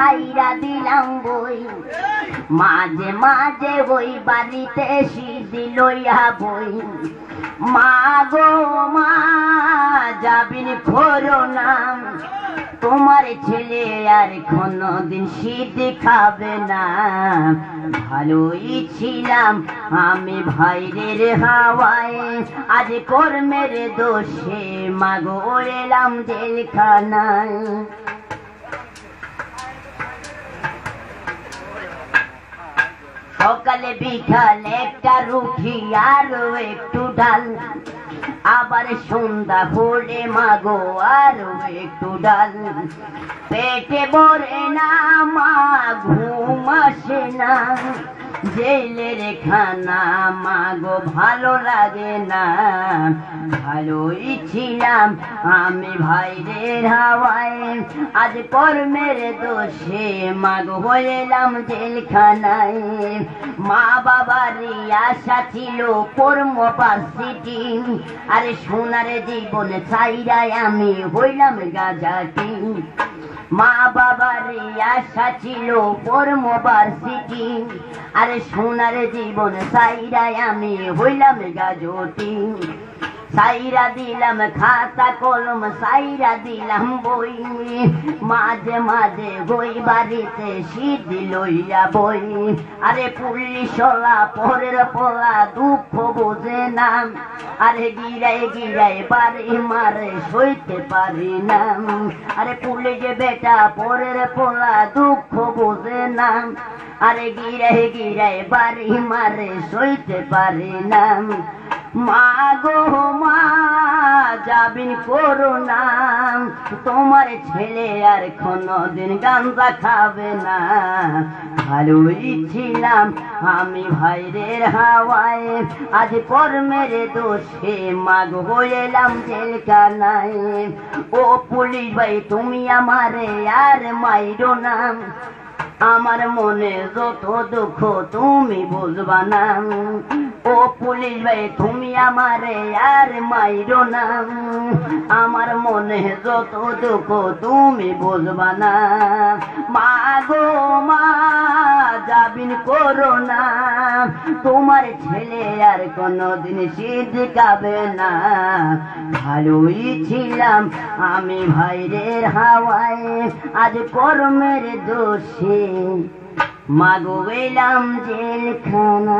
সাইরা দিলাম বই। মাঝে মাঝে ওই বাড়িতে সিদ্ধি লইয়া বই। মা গো, মা, যাবিন খোরো তোমার ছেলে আর কোনদিন শীত খাবে না। ভালোই ছিলাম আমি ভাইরের হাওয়ায়। আজ কর্মের দোষে মাগো এলাম জেলখানায়। সকালে বিকাল একটা রুখি আর একটু ডাল। আবার সন্ধ্যা হলে মাগো আর একটু ডাল। পেটে ভরে না, মা ঘুম আসে না। জেলের খানা মাগো ভালো লাগে না। ভালোই ছিলাম আমি ভাইরের হাওয়ায়, আজ কর্মের দোষে মাগো হইলাম জেলখানায়। মা বাবার আশা ছিল কর্ম পাশিটি আরে সোনার জীবন চাইরাই আমি হইলাম গাজাটি মা বাবার আশা ছিল কর্মবার সিটি আরে সোনার জীবন সাইরাই আমি হইলাম গাজটি সাইরা দিলাম খাতা কলম, সাইরা দিলাম বই। মাঝে মাঝে বই বাড়িতে শীত লইয়া বই। আরে পুলিশলা পরের পোলা, দুঃখ বোঝে না। আরে গিরাই গিরাই বাড়ি মারে সইতে পারি না। আরে পুলিশ বেটা, পরের পলা, দুঃখ বোঝে না। আরে গিরাই গিরাই বাড়ি মারে সইতে পারি না মা গো, মা, যাবিন করো না। তোমার ছেলে আর কোনদিন গাঞ্জা খাবে না। ভালোই ছিলাম আমি ভাইরের হাওয়ায়। আজ কর্মের দোষে মাগ হইলাম জেলখানায়। ও পুলিশ ভাই, তুমি আমারে আর মাইরো না। আমার মনে যত দুঃখ তুমি বুঝবা না। ও পুলিশ ভাই, তুমি আমারে আর মাইর না। আমার মনে যত দুঃখ তুমি বুঝবা না। মা গো, মা যাবিন করো না। তোমার ছেলে আর কোনদিন সিদ্ধ গাবে না। ভালোই ছিলাম আমি ভাইরের হাওয়ায়, আজ কর্মের দোষে। মাগো এলাম জেলখানায়।